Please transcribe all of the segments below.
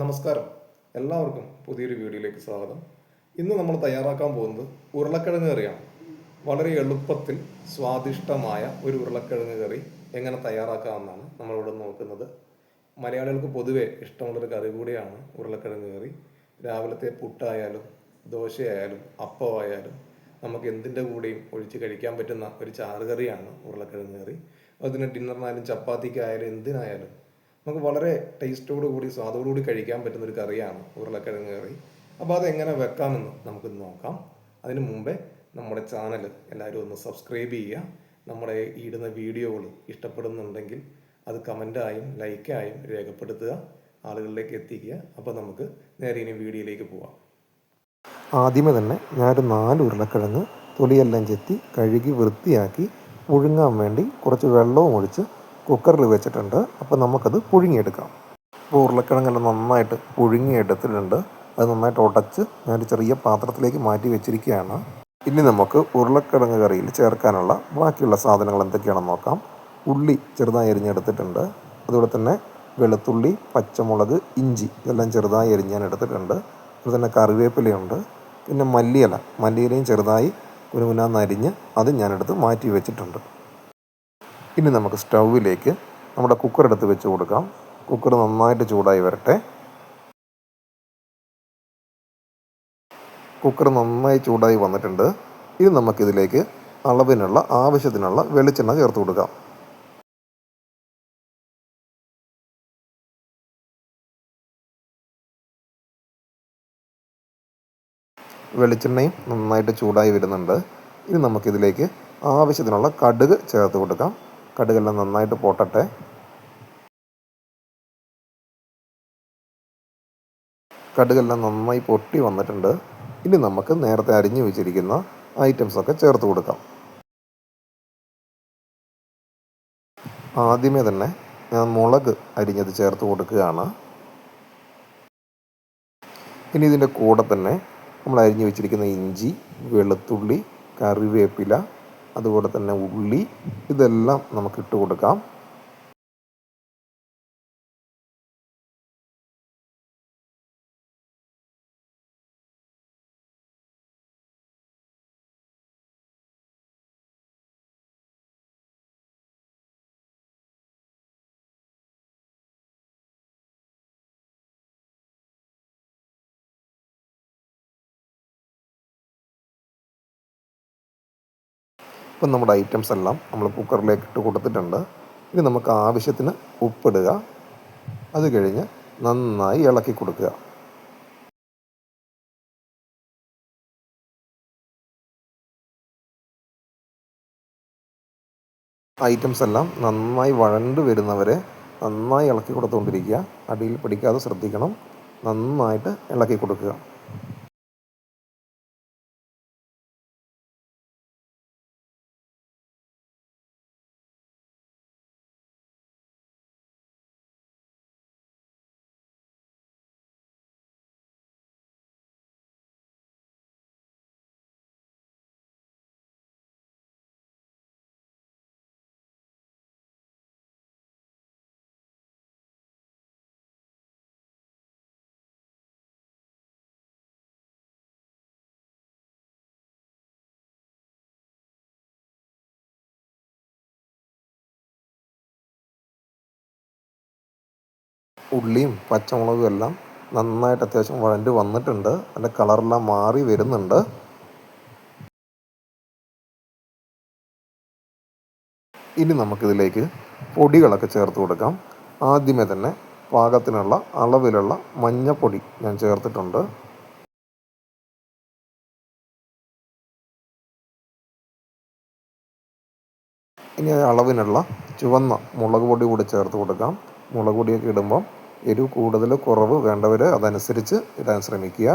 നമസ്കാരം. എല്ലാവർക്കും പുതിയൊരു വീഡിയോയിലേക്ക് സ്വാഗതം. ഇന്ന് നമ്മൾ തയ്യാറാക്കാൻ പോകുന്നത് ഉരുളക്കിഴങ്ങ് കറിയാണ്. വളരെ എളുപ്പത്തിൽ സ്വാദിഷ്ടമായ ഒരു ഉരുളക്കിഴങ്ങ് കറി എങ്ങനെ തയ്യാറാക്കാമെന്നാണ് നമ്മളിവിടെ നോക്കുന്നത്. മലയാളികൾക്ക് പൊതുവെ ഇഷ്ടമുള്ളൊരു കറി കൂടിയാണ് ഉരുളക്കിഴങ്ങ് കറി. രാവിലത്തെ പുട്ടായാലും ദോശയായാലും അപ്പമായാലും നമുക്ക് എന്തിന്റെ കൂടെയും ഒഴിച്ച് കഴിക്കാൻ പറ്റുന്ന ഒരു ചാറുകറിയാണ് ഉരുളക്കിഴങ്ങ് കറി. അതിന് ഡിന്നറിനായാലും ചപ്പാത്തിക്കായാലും എന്തിനായാലും നമുക്ക് വളരെ ടേസ്റ്റോടു കൂടി സ്വാദോടു കൂടി കഴിക്കാൻ പറ്റുന്ന ഒരു കറിയാണ് ഉരുളക്കിഴങ്ങ് കറി. അപ്പോൾ അത് എങ്ങനെ വെക്കാമെന്ന് നമുക്ക് നോക്കാം. അതിന് മുമ്പേ നമ്മുടെ ചാനൽ എല്ലാവരും ഒന്ന് സബ്സ്ക്രൈബ് ചെയ്യുക. നമ്മുടെ ഇടുന്ന വീഡിയോകൾ ഇഷ്ടപ്പെടുന്നുണ്ടെങ്കിൽ അത് കമന്റായും ലൈക്കായും രേഖപ്പെടുത്തുക. ആളുകളിലേക്ക് എത്തിക്കുക. അപ്പോൾ നമുക്ക് നേരെ ഇനി വീഡിയോയിലേക്ക് പോവാം. ആദ്യമേ തന്നെ ഞാനൊരു നാല് ഉരുളക്കിഴങ്ങ് തൊലിയെല്ലാം ചെത്തി കഴുകി വൃത്തിയാക്കി പുഴുങ്ങാൻ വേണ്ടി കുറച്ച് വെള്ളവും ഒഴിച്ച് കുക്കറിൽ വെച്ചിട്ടുണ്ട്. അപ്പോൾ നമുക്കത് പുഴുങ്ങിയെടുക്കാം. അപ്പോൾ ഉരുളക്കിഴങ്ങെല്ലാം നന്നായിട്ട് പുഴുങ്ങിയെടുത്തിട്ടുണ്ട്. അത് നന്നായിട്ട് ഉടച്ച് ഞാനൊരു ചെറിയ പാത്രത്തിലേക്ക് മാറ്റി വെച്ചിരിക്കുകയാണ്. ഇനി നമുക്ക് ഉരുളക്കിഴങ്ങ് കറിയിൽ ചേർക്കാനുള്ള ബാക്കിയുള്ള സാധനങ്ങൾ എന്തൊക്കെയാണെന്ന് നോക്കാം. ഉള്ളി ചെറുതായി അരിഞ്ഞെടുത്തിട്ടുണ്ട്. അതുപോലെ തന്നെ വെളുത്തുള്ളി പച്ചമുളക് ഇഞ്ചി ഇതെല്ലാം ചെറുതായി അരിഞ്ഞാൻ എടുത്തിട്ടുണ്ട്. അതുപോലെ തന്നെ കറിവേപ്പിലയുണ്ട്. പിന്നെ മല്ലിയില മല്ലിയിലയും ചെറുതായി കുനുകുനാന്ന് അരിഞ്ഞ് അത് ഞാനെടുത്ത് മാറ്റി വെച്ചിട്ടുണ്ട്. ഇനി നമുക്ക് സ്റ്റൗവിലേക്ക് നമ്മുടെ കുക്കർ എടുത്ത് വെച്ച് കൊടുക്കാം. കുക്കർ നന്നായിട്ട് ചൂടായി വരട്ടെ. കുക്കർ നന്നായി ചൂടായി വന്നിട്ടുണ്ട്. ഇനി നമുക്കിതിലേക്ക് അളവിനുള്ള ആവശ്യത്തിനുള്ള വെളിച്ചെണ്ണ ചേർത്ത് കൊടുക്കാം. വെളിച്ചെണ്ണയും നന്നായിട്ട് ചൂടായി വരുന്നുണ്ട്. ഇനി നമുക്കിതിലേക്ക് ആവശ്യത്തിനുള്ള കടുക് ചേർത്ത് കൊടുക്കാം. കടുകെല്ലാം നന്നായിട്ട് പൊട്ടട്ടെ. കടുകെല്ലാം നന്നായി പൊട്ടി വന്നിട്ടുണ്ട്. ഇനി നമുക്ക് നേരത്തെ അരിഞ്ഞു വെച്ചിരിക്കുന്ന ഐറ്റംസ് ഒക്കെ ചേർത്ത് കൊടുക്കാം. ആദ്യമേ തന്നെ ഞാൻ മുളക് അരിഞ്ഞത് ചേർത്ത് കൊടുക്കുകയാണ്. ഇനി ഇതിന്റെ കൂടെ തന്നെ നമ്മൾ അരിഞ്ഞു വെച്ചിരിക്കുന്ന ഇഞ്ചി വെളുത്തുള്ളി കറിവേപ്പില അതുപോലെ തന്നെ ഉള്ളി ഇതെല്ലാം നമുക്ക് ഇട്ട് കൊടുക്കാം. ഇപ്പം നമ്മുടെ ഐറ്റംസ് എല്ലാം നമ്മൾ കുക്കറിലേക്ക് ഇട്ട് കൊടുത്തിട്ടുണ്ട്. ഇനി നമുക്ക് ആവശ്യത്തിന് ഉപ്പിടുക. അത് കഴിഞ്ഞ് നന്നായി ഇളക്കി കൊടുക്കുക. ഐറ്റംസ് എല്ലാം നന്നായി വഴണ്ട് വരുന്നവരെ നന്നായി ഇളക്കി കൊടുത്തുകൊണ്ടിരിക്കുക. അടിയിൽ പിടിക്കാതെ ശ്രദ്ധിക്കണം. നന്നായിട്ട് ഇളക്കി കൊടുക്കുക. ഉള്ളിയും പച്ചമുളകും എല്ലാം നന്നായിട്ട് അത്യാവശ്യം വഴണ്ട് വന്നിട്ടുണ്ട്. അതിന്റെ കളറെല്ലാം മാറി വരുന്നുണ്ട്. ഇനി നമുക്കിതിലേക്ക് പൊടികളൊക്കെ ചേർത്ത് കൊടുക്കാം. ആദ്യമേ തന്നെ പാകത്തിനുള്ള അളവിലുള്ള മഞ്ഞപ്പൊടി ഞാൻ ചേർത്തിട്ടുണ്ട്. ഇനി അളവിനുള്ള ചുവന്ന മുളക് പൊടി കൂടി ചേർത്ത് കൊടുക്കാം. മുളക് പൊടിയൊക്കെ ഇടുമ്പം എരിവ് കൂടുതൽ കുറവ് വേണ്ടവർ അതനുസരിച്ച് ഇടാൻ ശ്രമിക്കുക.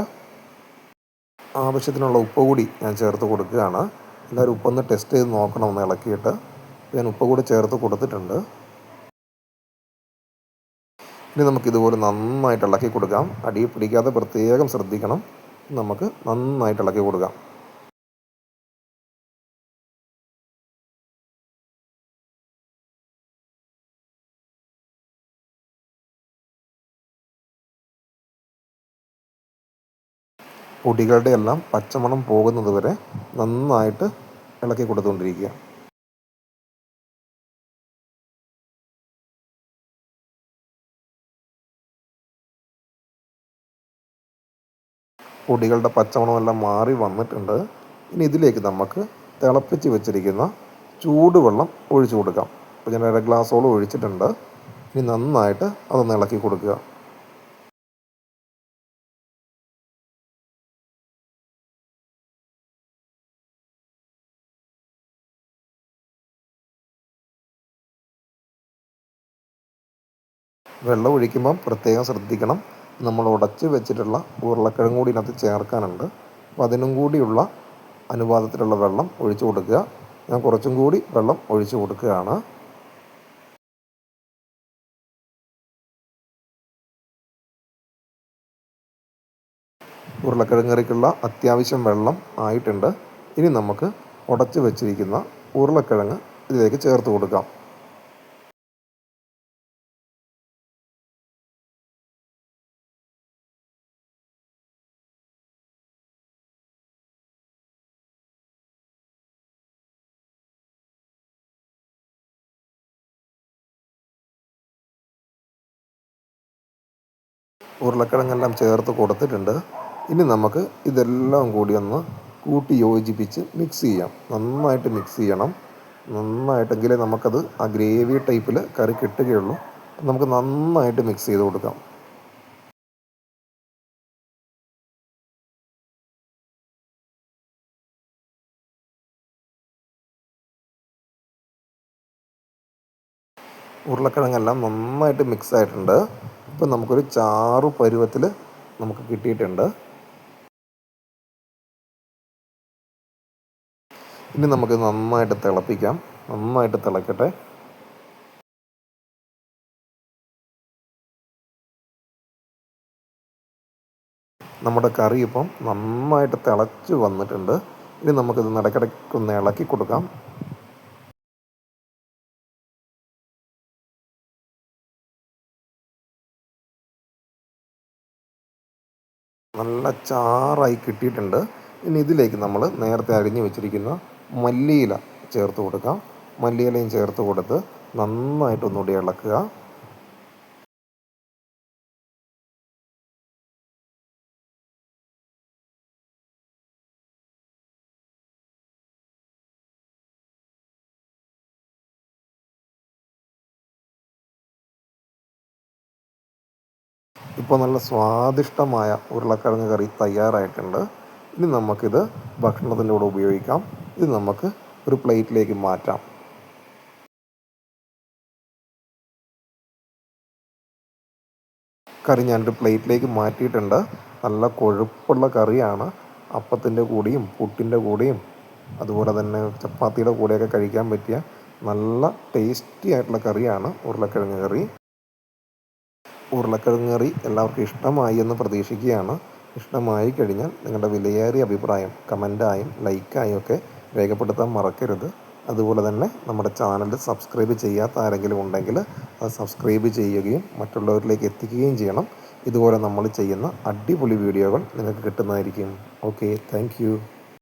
ആവശ്യത്തിനുള്ള ഉപ്പ് കൂടി ഞാൻ ചേർത്ത് കൊടുക്കുകയാണ്. എല്ലാവരും ഉപ്പൊന്ന് ടെസ്റ്റ് ചെയ്ത് നോക്കണം ഒന്ന് ഇളക്കിയിട്ട് ഞാൻ ഉപ്പ് കൂടി ചേർത്ത് കൊടുത്തിട്ടുണ്ട്. ഇനി നമുക്ക് ഇതുപോലെ നന്നായിട്ട് ഇളക്കി കൊടുക്കാം. അടിയിൽ പിടിക്കാതെ പ്രത്യേകം ശ്രദ്ധിക്കണം. നമുക്ക് നന്നായിട്ട് ഇളക്കി കൊടുക്കാം. പൊടികളുടെ എല്ലാം പച്ചമണം പോകുന്നത് വരെ നന്നായിട്ട് ഇളക്കി കൊടുത്തുകൊണ്ടിരിക്കുക. പൊടികളുടെ പച്ചമണമെല്ലാം മാറി വന്നിട്ടുണ്ട്. ഇനി ഇതിലേക്ക് നമുക്ക് തിളപ്പിച്ച് വെച്ചിരിക്കുന്ന ചൂടുവെള്ളം ഒഴിച്ചു കൊടുക്കാം. അപ്പോൾ ഞാൻ അര ഗ്ലാസോളം ഒഴിച്ചിട്ടുണ്ട്. ഇനി നന്നായിട്ട് അതൊന്ന് ഇളക്കി കൊടുക്കുക. വെള്ളം ഒഴിക്കുമ്പം പ്രത്യേകം ശ്രദ്ധിക്കണം. നമ്മൾ ഉടച്ച് വെച്ചിട്ടുള്ള ഉരുളക്കിഴങ്ങ് കൂടി ഇതിനകത്ത് ചേർക്കാനുണ്ട്. അപ്പോൾ അതിനും കൂടിയുള്ള അനുപാതത്തിലുള്ള വെള്ളം ഒഴിച്ചു കൊടുക്കുക. ഞാൻ കുറച്ചും കൂടി വെള്ളം ഒഴിച്ചു കൊടുക്കുകയാണ്. ഉരുളക്കിഴങ്ങ് കറിക്കുള്ള അത്യാവശ്യം വെള്ളം ആയിട്ടുണ്ട്. ഇനി നമുക്ക് ഉടച്ച് വെച്ചിരിക്കുന്ന ഉരുളക്കിഴങ്ങ് ഇതിലേക്ക് ചേർത്ത് കൊടുക്കാം. ഉരുളക്കിഴങ്ങെല്ലാം ചേർത്ത് കൊടുത്തിട്ടുണ്ട്. ഇനി നമുക്ക് ഇതെല്ലാം കൂടി ഒന്ന് കൂട്ടി യോജിപ്പിച്ച് മിക്സ് ചെയ്യാം. നന്നായിട്ട് മിക്സ് ചെയ്യണം. നന്നായിട്ടെങ്കിലേ നമുക്കത് ആ ഗ്രേവി ടൈപ്പിൽ കറി കിട്ടുകയുള്ളൂ. നമുക്ക് നന്നായിട്ട് മിക്സ് ചെയ്ത് കൊടുക്കാം. ഉരുളക്കിഴങ്ങെല്ലാം നന്നായിട്ട് മിക്സ് ആയിട്ടുണ്ട്. ഇപ്പം നമുക്കൊരു ചാറു പരുവത്തിൽ നമുക്ക് കിട്ടിയിട്ടുണ്ട്. ഇനി നമുക്ക് നന്നായിട്ട് തിളപ്പിക്കാം. നന്നായിട്ട് തിളക്കട്ടെ. നമ്മുടെ കറി ഇപ്പം നന്നായിട്ട് തിളച്ച് വന്നിട്ടുണ്ട്. ഇനി നമുക്കിത് നടക്കിടയ്ക്കൊന്ന് ഇളക്കി കൊടുക്കാം. നല്ല ചാറായി കിട്ടിയിട്ടുണ്ട്. ഇനി ഇതിലേക്ക് നമ്മൾ നേരത്തെ അരിഞ്ഞു വെച്ചിരിക്കുന്ന മല്ലിയില ചേർത്ത് കൊടുക്കാം. മല്ലിയിലയും ചേർത്ത് കൊടുത്ത് നന്നായിട്ട് ഒന്നുകൂടി ഇളക്കുക. ഇപ്പോൾ നല്ല സ്വാദിഷ്ടമായ ഉരുളക്കിഴങ്ങ് കറി തയ്യാറായിട്ടുണ്ട്. ഇനി നമുക്കിത് ഭക്ഷണത്തിന്റെ കൂടെ ഉപയോഗിക്കാം. ഇത് നമുക്ക് ഒരു പ്ലേറ്റിലേക്ക് മാറ്റാം. കറി ഞാനൊരു പ്ലേറ്റിലേക്ക് മാറ്റിയിട്ടുണ്ട്. നല്ല കൊഴുപ്പുള്ള കറിയാണ്. അപ്പത്തിന്റെ കൂടെയും പുട്ടിന്റെ കൂടെയും അതുപോലെ തന്നെ ചപ്പാത്തിയുടെ കൂടെയൊക്കെ കഴിക്കാൻ പറ്റിയ നല്ല ടേസ്റ്റി ആയിട്ടുള്ള കറിയാണ് ഉരുളക്കിഴങ്ങ് കറി. ഉരുളക്കിഴങ്ങ് കറി എല്ലാവർക്കും ഇഷ്ടമായി എന്ന് പ്രതീക്ഷിക്കുകയാണ്. ഇഷ്ടമായി കഴിഞ്ഞാൽ നിങ്ങളുടെ വിലയേറിയ അഭിപ്രായം കമന്റായും ലൈക്കായും ഒക്കെ രേഖപ്പെടുത്താൻ മറക്കരുത്. അതുപോലെ തന്നെ നമ്മുടെ ചാനൽ സബ്സ്ക്രൈബ് ചെയ്യാത്ത ആരെങ്കിലും ഉണ്ടെങ്കിൽ അത് സബ്സ്ക്രൈബ് ചെയ്യുകയും മറ്റുള്ളവരിലേക്ക് എത്തിക്കുകയും ചെയ്യണം. ഇതുപോലെ നമ്മൾ ചെയ്യുന്ന അടിപൊളി വീഡിയോകൾ നിങ്ങൾക്ക് കിട്ടുന്നതായിരിക്കും. Okay thank